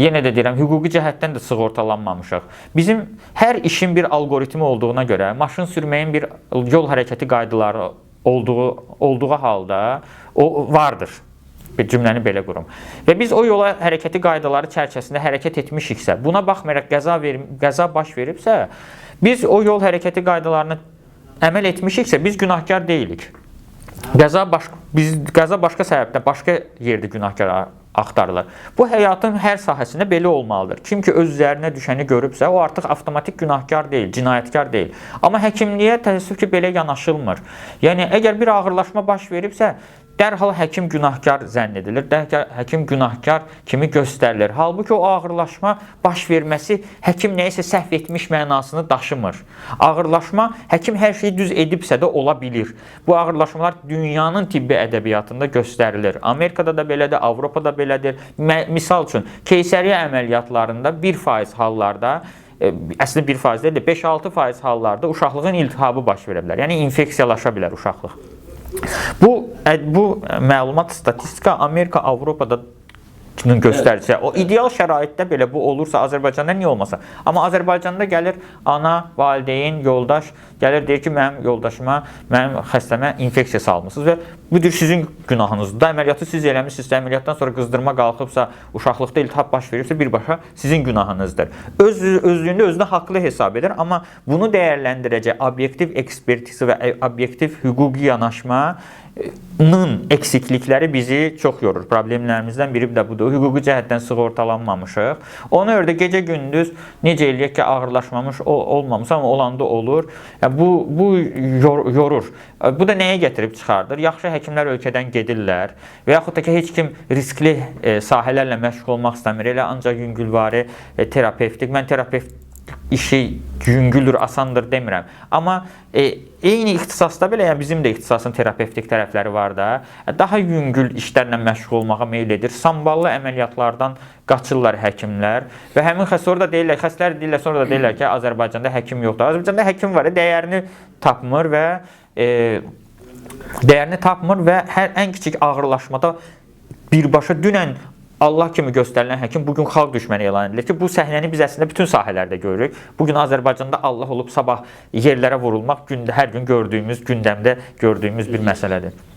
yenə də deyirəm, hüquqi cəhətdən də sığortalanmamışıq. Bizim hər işin bir alqoritmi olduğuna görə maşın sürməyin bir yol hərəkəti qaydaları olduğu olduğu halda o vardır. Bir cümləni belə qurum. Və biz o yola hərəkəti qaydaları çərçivəsində hərəkət etmişiksə, buna baxmayaraq qəza verim, qəza baş veribsə, biz o yol hərəkəti qaydalarına əməl etmişiksə, biz günahkar deyilik. Qəza baş biz qəza başqa səbəbdən başqa yerdə günahkar axtarılır. Bu həyatın hər sahəsində belə olmalıdır. Kim ki öz üzərinə düşəni görübsə, o artıq avtomatik günahkar deyil, cinayətkar deyil. Amma həkimliyə təəssüf ki belə yanaşılmır. Yəni əgər bir ağırlaşma baş veribsə, dərhal həkim günahkar zənn edilir. Dərhal həkim günahkar kimi göstərilir. Halbuki o ağırlaşma baş verməsi həkim nəyisə səhv etmiş mənasını daşımır. Ağırlaşma həkim hər şeyi düz edibsə də ola bilir. Bu ağırlaşmalar dünyanın tibbi ədəbiyyatında göstərilir. Amerikada da belədir, Avropada belədir. Misal üçün, keysəriyyə əməliyyatlarında 1% hallarda e, əslində 1% deyil, 5-6% hallarda uşaqlığın iltihabı baş verə bilər. Yəni infeksiyalaşa bilər uşaqlıq. Bu bu məlumat statistika Amerika, Avropada nin göstəricisi. O ideal şəraitdə belə bu olursa Azərbaycanda niyə olmasa? Amma Azərbaycanda gəlir ana, valideyn, yoldaş gəlir deyir ki, mənim yoldaşıma, mənim xəstəmə infeksiya salmısınız və bu dir sizin günahınızdır. Da əməliyyatı siz eləmisinizsə, əməliyyatdan sonra qızdırma qalxıbsa, uşaqlıqda iltihab baş veribsə birbaşa sizin günahınızdır. Öz özlüyündə özünü haqlı hesab edir, amma bunu dəyərləndirəcək obyektiv ekspertiza və obyektiv hüquqi yanaşma nın eksiklikləri bizi çox yorur. Problemlərimizdən biri də budur. Hüquqi cəhətdən sığortalanmamışıq. Ona görə də gecə-gündüz necə eləyək ki, ağırlaşmamış ol olmamış amma olanda olur. Bu bu yor yorur. Bu da nəyə gətirib çıxardır? Yaxşı həkimlər ölkədən gedirlər və yaxud da ki, heç kim riskli e, sahələrlə məşğul olmaq istəmir. Elə ancaq yüngülvari e, terapevtik. Mən terapevt işi yüngüldür, asandır demirəm. Amma e, eyni ixtisasda belə, yəni bizim də ixtisasın terapevtik tərəfləri var da, e, daha yüngül işlərlə məşğul olmağa meyl edir. Samballı əməliyyatlardan qaçırlar həkimlər və həmin xəstə orada deyirlər, xəstələr deyirlər, sonra da deyirlər ki, Azərbaycanda həkim yoxdur. Azərbaycanda həkim var, dəyərini tapmır və e, dəyərini tapmır və hər ən kiçik ağırlaşmada birbaşa dünən Allah kimi göstərilən həkim bu gün xalq düşməni elan edilir ki, bu səhnəni biz əslində bütün sahələrdə görürük. Bu gün Azərbaycanda Allah olub sabah yerlərə vurulmaq gündə hər gün gördüyümüz, gündəmdə gördüyümüz bir məsələdir.